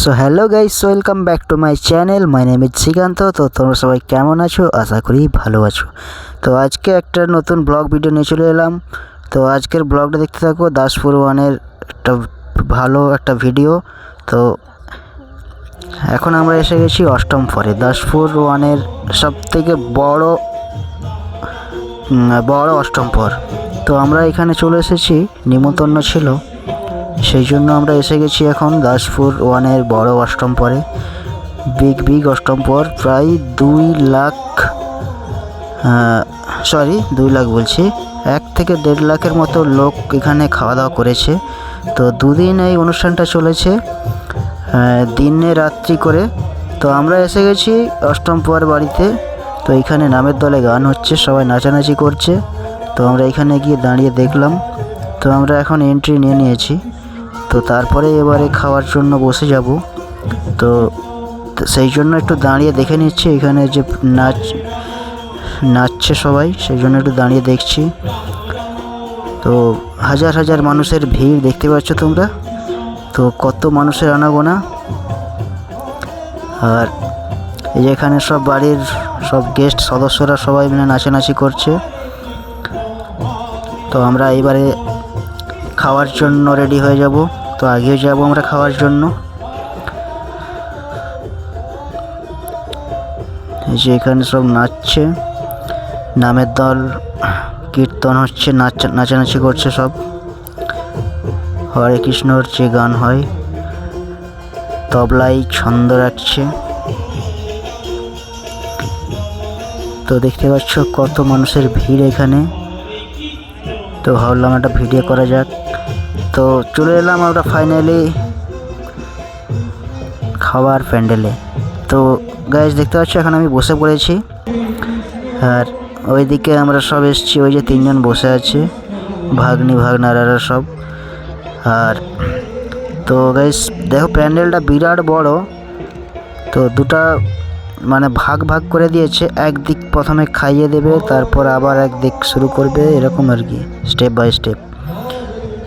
So hello guys welcome back to my channel my name is Srikanth তো তোমরা সবাই কেমন আছো? আশা করি ভালো আছো। তো আজকে একটা নতুন ব্লগ ভিডিও নিয়ে চলে এলাম। তো আজকের ব্লগটা দেখতে থাকো, দাসপুর ওয়ানের একটা ভালো একটা ভিডিও তো এখন আমরা এসে গেছি অষ্টম ফরে দাসপুর ওয়ানের সব থেকে বড় বড় অষ্টম পর তো আমরা এখানে চলে এসেছি। নিমন্ত্রণ ছিল। সেই জন্য আমরা এসে গেছি এখন দাসপুর ওয়ানের বড় অষ্টম পরে। বিগ বিগ অষ্টম পর প্রায় দুই লাখ সরি দুই লাখ বলছি। এক থেকে দেড় লাখের মতো লোক এখানে খাওয়া দাওয়া করেছে। তো দুদিন এই অনুষ্ঠানটা চলেছে দিনে রাত্রি করে। তো আমরা এসে গেছি অষ্টম পোয়ার বাড়িতে। তো এখানে নামের দলে গান হচ্ছে, সবাই নাচানাচি করছে। তো আমরা এখানে গিয়ে দাঁড়িয়ে দেখলাম। তো আমরা এখন এন্ট্রি নিয়ে নিয়েছি। তো তারপরে এবারে খাওয়ার জন্য বসে যাব। তো সেই জন্য একটু দাঁড়িয়ে দেখে নিচ্ছি, এখানে যে নাচ, নাচছে সবাই, সেই জন্য একটু দাঁড়িয়ে দেখছি। তো হাজার হাজার মানুষের ভিড় দেখতে পাচ্ছ তোমরা। তো কত মানুষের আনাগোনা। আর এই যেখানে সব বাড়ির সব গেস্ট সদস্যরা সবাই মিলে নাচানাচি করছে। তো আমরা এবারে খাওয়ার জন্য রেডি হয়ে যাব। তো আগেও যাব আমরা খাওয়ার জন্য। যে এখানে সব নাচছে। নামের দল কীর্তন হচ্ছে, নাচ, নাচানাচি করছে সব। হরে কৃষ্ণর যে গান হয়, তবলাই ছন্দ রাখছে। তো দেখতে পাচ্ছ কত মানুষের ভিড় এখানে। তো ভাবলাম একটা ভিডিও করা যাক। তো চলে এলাম আমরা ফাইনালি খাবার প্যান্ডেলে। তো গাইজ দেখতে পাচ্ছ, এখন আমি বসে পড়েছি। আর ওইদিকে আমরা সব এসেছি, ওই যে তিনজন বসে আছে, ভাগ্নি, ভাগনারারা সব। আর তো গাইজ দেখো, প্যান্ডেলটা বিরাট বড়। তো দুটা মানে ভাগ ভাগ করে দিয়েছে। একদিক প্রথমে খাইয়ে দেবে, তারপর আবার একদিক শুরু করবে, এরকম আর কি স্টেপ বাই স্টেপ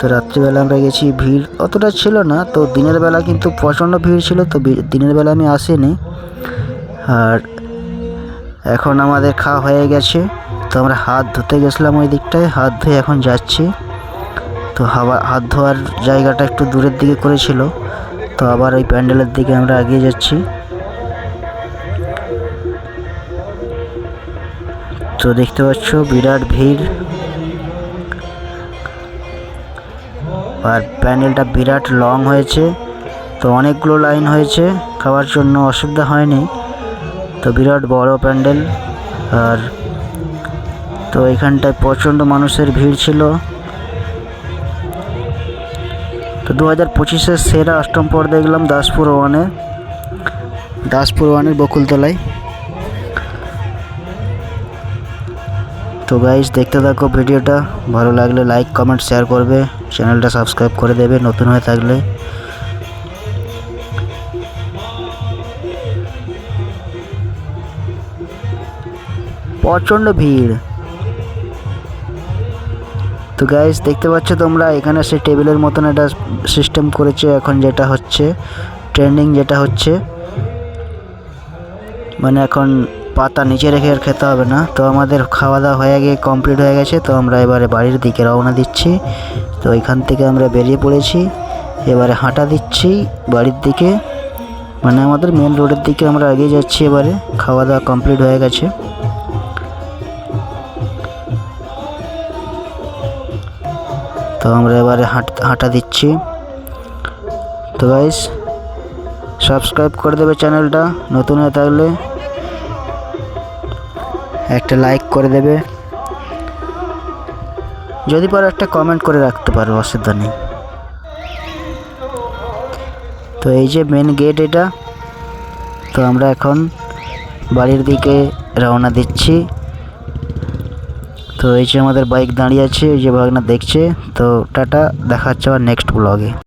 তো রাত্রিবেলা আমরা গেছি, ভিড় অতটা ছিল না, তো দিনের বেলা কিন্তু প্রচণ্ড ভিড় ছিল, তো দিনের বেলা আমি আসিনি। আর এখন আমাদের খাওয়া হয়ে গেছে, তো আমরা হাত ধুতে গেছিলাম ওই দিকটায়, হাত ধুয়ে এখন যাচ্ছি। তো হাওয়া হাত ধোয়ার জায়গাটা একটু দূরের দিকে করেছিল, তো আবার ওই প্যান্ডেলের দিকে আমরা এগিয়ে যাচ্ছি। তো দেখতে পাচ্ছ বিরাট ভিড় আর প্যান্ডেলটা বিরাট লং হয়েছে, তো অনেকগুলো লাইন হয়েছে, খাওয়ার জন্য অসুবিধা হয়নি। তো বিরাট বড় প্যান্ডেল, আর তো এখানটায় প্রচণ্ড মানুষের ভিড় ছিল। তো দু হাজার পঁচিশের সেরা অষ্টম পর দেখলাম দাসপুর ওয়ানে, দাসপুর ওয়ানের বকুলতলায়। তো গাইজ দেখতে থাকো ভিডিওটা। ভালো লাগলে লাইক কমেন্ট শেয়ার করবে। চ্যানেলটা সাবস্ক্রাইব করে দেবে, নতুন হয়ে থাকলে। প্রচণ্ড ভিড়। তো গাইজ দেখতে পাচ্ছ তোমরা, এখানে সে টেবিলের মতন একটা সিস্টেম করেছে, এখন যেটা হচ্ছে ট্রেন্ডিং যেটা হচ্ছে। মানে এখন পাতা নিচে রেখে আর খেতে হবে না। তো আমাদের খাওয়া দাওয়া হয়ে গিয়ে কমপ্লিট হয়ে গেছে। তো আমরা এবারে বাড়ির দিকে রওনা দিচ্ছি। তো এখান থেকে আমরা বেরিয়ে পড়েছি। এবারে হাঁটা দিচ্ছি বাড়ির দিকে। মানে আমাদের মেন রোডের দিকে আমরা এগিয়ে যাচ্ছি এবারে। খাওয়া দাওয়া কমপ্লিট হয়ে গেছে। তো আমরা এবারে হাঁট, হাঁটা দিচ্ছি। তো গাইস সাবস্ক্রাইব করে দেবে চ্যানেলটা নতুন হয়ে থাকলে একটা লাইক করে দেবে। যদি পারো একটা কমেন্ট করে রাখতে পারো, অসুবিধা নেই। তো এই যে মেন গেট এটা, তো আমরা এখন বাড়ির দিকে রওনা দিচ্ছি। তো এই যে আমাদের বাইক দাঁড়িয়ে আছে, এই যে ভাগনা দেখছে। তো টাটা, দেখা হচ্ছে আবার নেক্সট ব্লগে